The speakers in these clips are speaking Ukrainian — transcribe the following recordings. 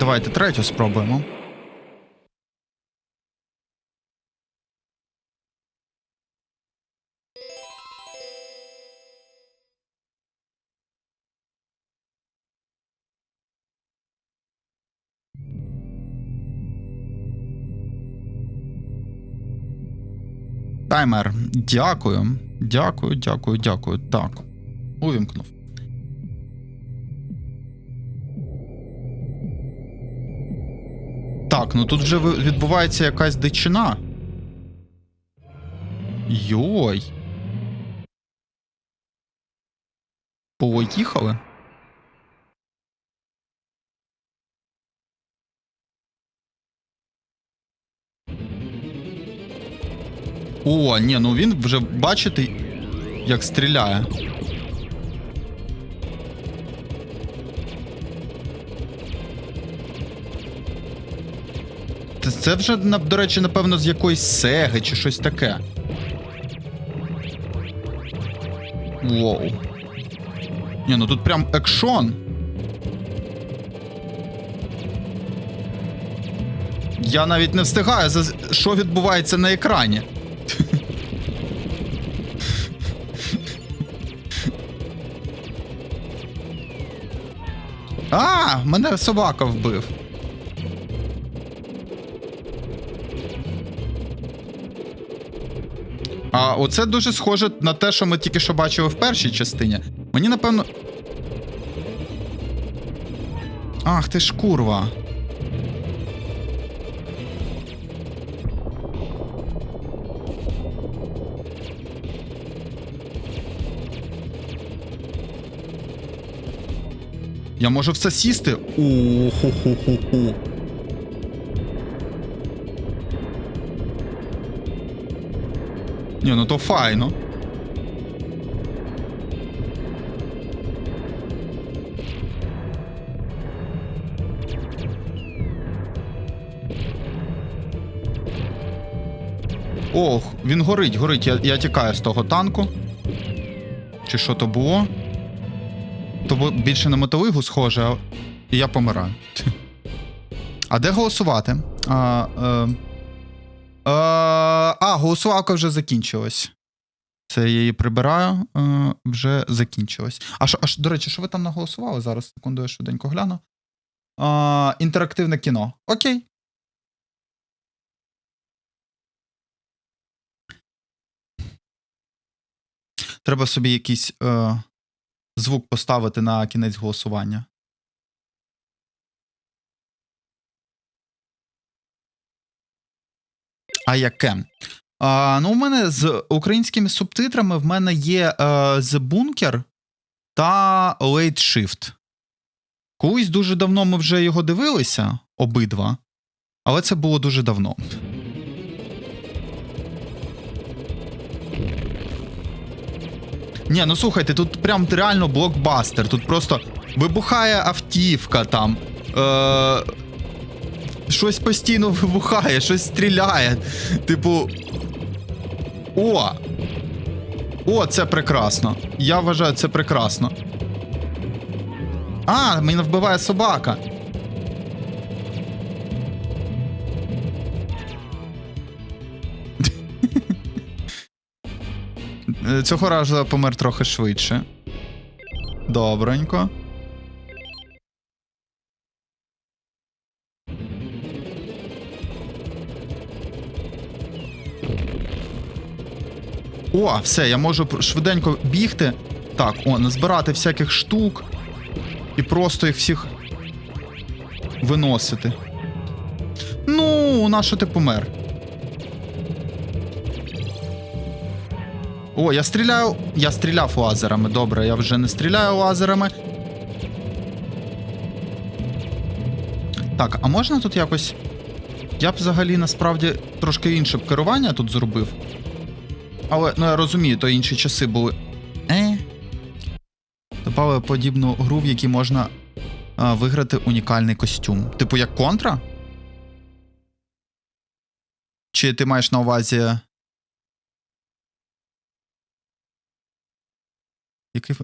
Давайте третю спробуємо. Таймер. Дякую. Дякую, дякую, дякую. Так. Увімкнув. Так, ну тут вже відбувається якась дичина. Йой. Поїхали. О, ні, ну він вже бачите, як стріляє. Це- Це вже, до речі, напевно, з якоїсь сеги чи щось таке. Воу. Ні, ну тут прям екшон. Я навіть не встигаю, за... що відбувається на екрані. А, мене собака вбив. А оце дуже схоже на те, що ми тільки що бачили в першій частині. Мені напевно. Ах, ти ж курва. Я можу в це сісти? У-ху-ху-ху-ху. Ні, ну то файно. Ох, він горить, горить. Я, я тікаю з того танку. Чи що то було? То більше на мотовигу схоже, а... я помираю. А де голосувати? А, е... Е, а, голосувалка вже закінчилась. Це я її прибираю, е, вже закінчилась. А що, а до речі, що ви там наголосували зараз? Секунду, я швиденько гляну. Е, інтерактивне кіно. Окей. Треба собі якийсь е, звук поставити на кінець голосування. А яке? А, ну, у мене з українськими субтитрами в мене є е, The Bunker та Late Shift. Колись дуже давно ми вже його дивилися, обидва, але це було дуже давно. Ні, ну слухайте, тут прям реально блокбастер. Тут просто вибухає автівка там. Е- щось постійно вибухає, щось стріляє. Типу. О! О, це прекрасно. Я вважаю, це прекрасно. А, мене вбиває собака. Цього разу помер трохи швидше. Добренько. О, все, я можу швиденько бігти. Так, о, назбирати всяких штук. І просто їх всіх виносити. Ну, на що ти помер? О, я стріляю. Я стріляв лазерами. Добре, я вже не стріляю лазерами. Так, а можна тут якось. Я б взагалі насправді трошки інше б керування тут зробив. Але ну я розумію, то інші часи були. Е. Добавили подібну гру, в якій можна а, виграти унікальний костюм. Типу як контра? Чи ти маєш на увазі. Який.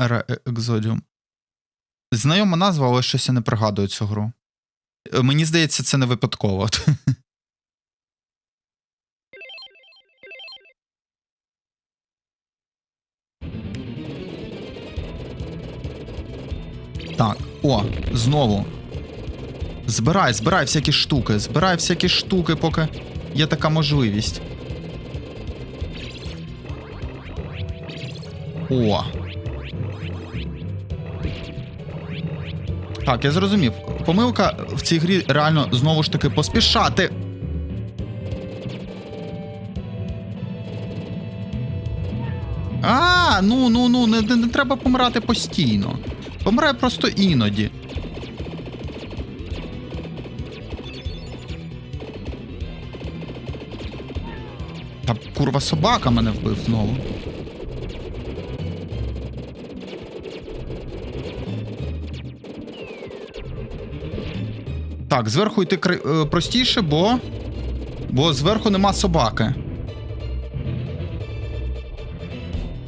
Ера Екзодіум. Знайома назва, але щось я не пригадую цю гру. Мені здається, це не випадково. Так, о, знову. Збирай, збирай всякі штуки, збирай всякі штуки, поки є така можливість. О. Так, я зрозумів. Помилка в цій грі реально знову ж таки поспішати. А, ну ну ну, не, не, не треба помирати постійно. Помирай просто іноді. Та курва собака мене вбив знову. Так, зверху йти кри- е, простіше, бо. Бо зверху нема собаки.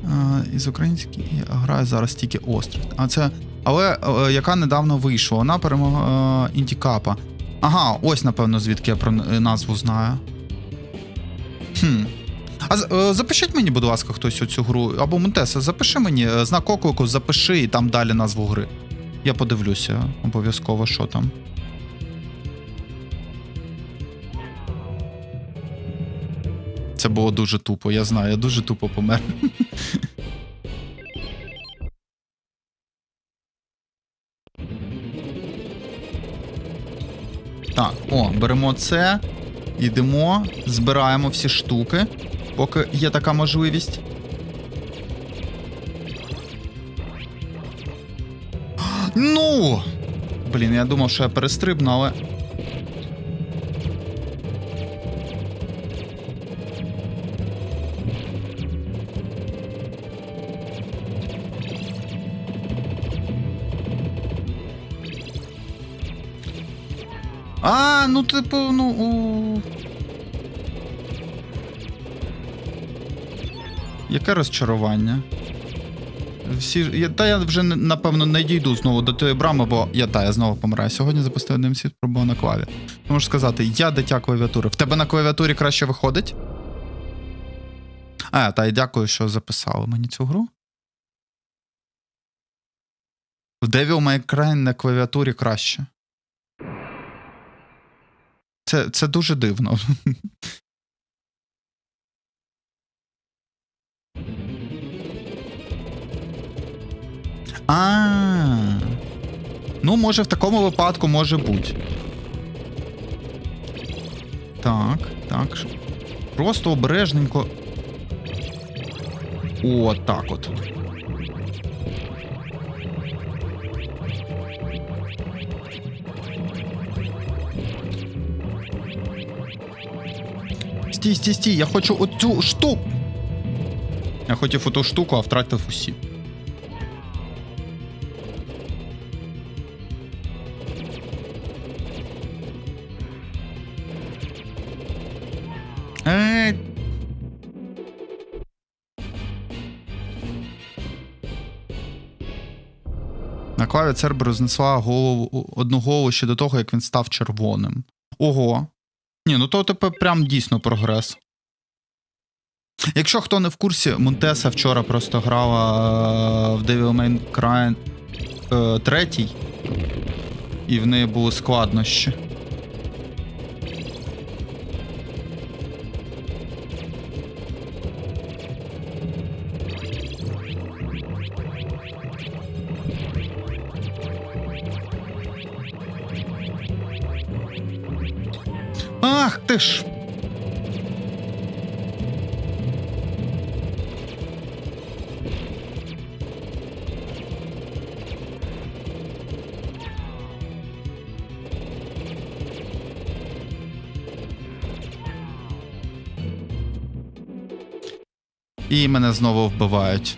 А, із української я граю зараз тільки острів. А це. Але е, яка недавно вийшла, вона перемогла е, Інтікапа. Ага, ось напевно, звідки я про назву знаю. Хм. А е, запишіть мені, будь ласка, хтось оцю гру. Або Монтеса, запиши мені е, знак оклику, запиши і там далі назву гри. Я подивлюся обов'язково, що там. Це було дуже тупо, я знаю, я дуже тупо помер. Так, о, беремо це, йдемо, збираємо всі штуки, поки є така можливість. Ну! Блін, я думав, що я перестрибну, але. А, ну типу, ну. У... Яке розчарування? Всі я, та я вже напевно не дійду знову до тої брами, бо я та я знову помираю. Сьогодні запустив один світ пробував на клаві. Ти можеш сказати, я дитя клавіатури. В тебе на клавіатурі краще виходить? А, та й дякую, що записали мені цю гру. В Devil May Cry на клавіатурі краще. Це, це дуже дивно. А. Ну, може, в такому випадку може бути. Так, так. Просто обережненько. О, так от. Стій, стій, стій, я хочу оцю штуку. Я хотів оту штуку, а втратив усі. Ей. На клаві Цербер рознесла голову одну голову ще до того, як він став червоним. Ого. Ні, ну то тепер прям дійсно прогрес. Якщо хто не в курсі, Монтеса вчора просто грала е, в Devil May Cry 3, і в неї були складнощі. Ах. І мене знову вбивають.